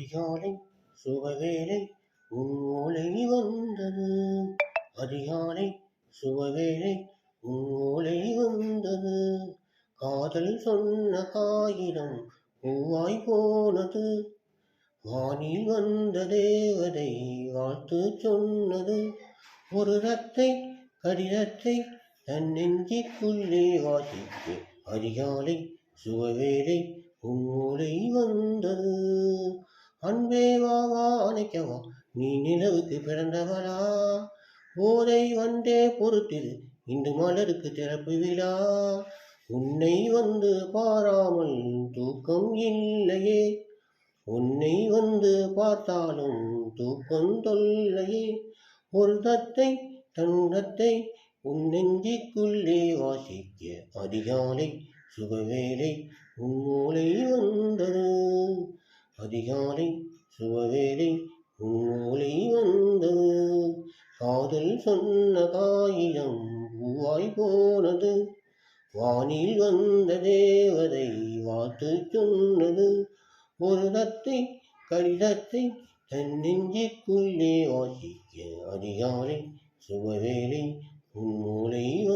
அதிகாலை சுபவேளை உன் ஓலை வந்தது. அதிகாலை சுபவேளை உன் ஓலை வந்தது. காதல் சொன்ன காகிதம் பூவாய் போனது. வானில் வந்த தேவதை வாழ்த்து சொன்னது. ஒரு ரத்தை கடிதத்தை தன் நெஞ்சிக்குள்ளே வாசித்து அதிகாலை சுபவேளை உன்மூலை வந்தது. அன்பே வா வா அணைக்கவா நீ நிலவுக்கு பிறந்தவளா? போதை வந்தே பொறுத்திரு இன்று மலருக்கு திறப்பு விழா. உன்னை வந்து பாராமல் தூக்கம் இல்லையே. உன்னை வந்து பார்த்தாலும் தூக்கம் தொல்லையே. ஒரு தத்தை தன்னத்தை உன் நெஞ்சிக்குள்ளே வாசிக்க அதிகாலை சுகவேலை உன் மூளை வந்தது. அதிகாலை சுவவேலை உன் மூளை வந்தது காதல் சொன்ன காகிதம் பூவாய் போனது. வானில் வந்த தேவதை வாத்து சொன்னது. ஒரு தத்தை கடிதத்தை தன் நெஞ்சிக்குள்ளே வாசிக்க அதிகாலை சுபவேளை உன் மூளை வந்தது